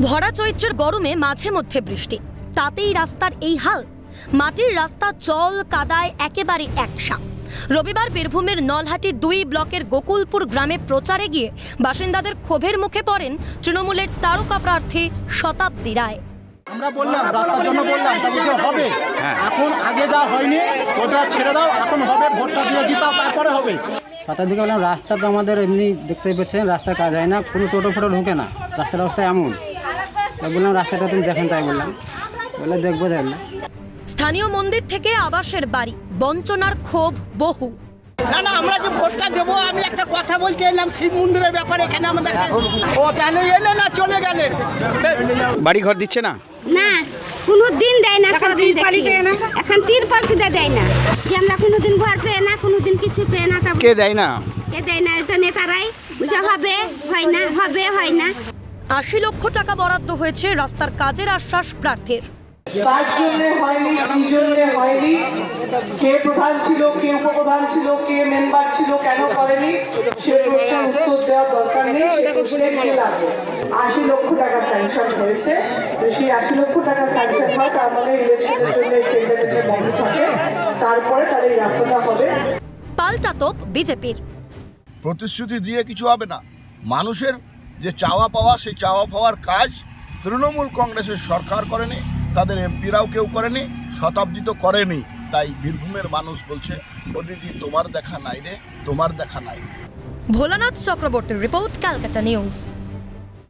ভরা চৈত্রের গরমে মাঝে মধ্যে বৃষ্টি। তাতেই রাস্তার এই হাল। মাটির রাস্তা চল কাদায় একেবারে একসা। রবিবার বীরভূমের নলহাটি দুই ব্লকের গোকুলপুর গ্রামে প্রচারে গিয়ে বাসিন্দাদের ক্ষোভের মুখে পড়েন তৃণমূলের তারকা প্রার্থী শতাব্দী রায়। আমরা বললাম রাস্তার জন্য বললাম তা বলছে হবে। এখন আগে যা হয়নি ওটা ছেড়ে দাও এখন হবে ভোটটা দিয়ে জিতাও তারপরে হবে। সাতার দিকে বললাম রাস্তা তো আমাদের এমনি দেখতে পেয়েছেন রাস্তার কাজ হয় না কোনো টোটো ফোটো ঢুকে না। রাস্তার অবস্থা এমন। বললাম রাস্তাটা তুমি দেখেন তাই বললাম। বলে দেখব দেখলাম স্থানীয় মন্দির থেকে আবাসের বাড়ি বঞ্চনার ক্ষোভ বহু। না না আমরা যে ভোটটা দেবো আমি একটা কথা বলতে এলাম শিব মন্দিরের ব্যাপারে এখানে আমাদের ও কেন এলে না চলে গেলেন বাড়ি ঘর দিচ্ছে না? না কোনো দিন দেয় না সদিন দেখি। এখন তিরপল সুদা দেয় না। যে আমরা কোনো দিন ঘর পেয়ে না কোনো দিন কিছু পেয়ে না তা কে দেয় না? এ দেয় না? তো নেতারাই। বুঝে হবে হয় না হবে হয় না। আশি লক্ষ টাকা বরাদ্দ হয়েছে রাস্তার কাজের আশ্বাস প্রার্থীর। কার জন্য হয়নি কি জন্য হয়নি? কে প্রধান ছিল কে উপপ্রধান ছিল কে মেম্বার ছিল কেন করেনি? সে প্রশ্নের উত্তর দেওয়ার দরকার নেই সে প্রশ্নে কে লাগে আশি লক্ষ টাকা স্যাংশন হয়েছে। তো সেই আশি লক্ষ টাকা স্যাংশন হয় তার মানে ইলেকশনের জন্য টেন্ডারটা বন্ধ থাকে। তারপরে তাহলে এই রাস্তাটা হবে। পাল্টা তোপ বিজেপির। প্রতিশ্রুতি দিয়ে কিছু হবে না। মানুষের যে চাওয়া পাওয়া, সেই চাওয়া পাওয়ার কাজ তৃণমূল কংগ্রেসের সরকার করেনি, তাদের এমপিরাও কেউ করেনি, শতাব্দী তো করেনি। তাই বীরভূমের মানুষ বলছে ও দিদি তোমার দেখা নাই রে, তোমার দেখা নাই। ভোলানাথ চক্রবর্তীর রিপোর্ট, ক্যালকাটা নিউজ।